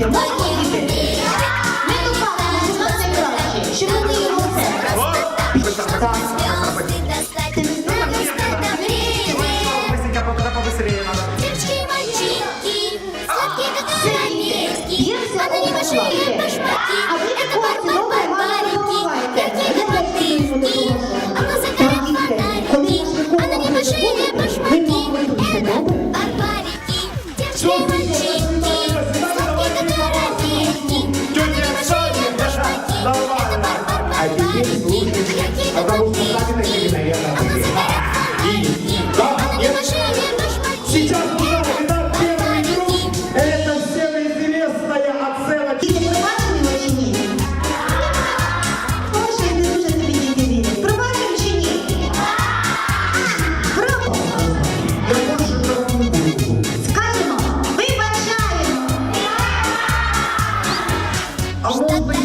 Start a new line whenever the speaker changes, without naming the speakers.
Your.
А
теперь слушайте, потому что сами такие, наверное, такие. Да, нет? Сейчас уже финал первый круг. Это всем известная оценка.
Діти, пробачили ви чи ні? Боже, не дуже тобі діти вірять. Пробачили чи ні? Пробачили.
Я больше того не буду.
Скажемо, вибачаємо.
А можно еще?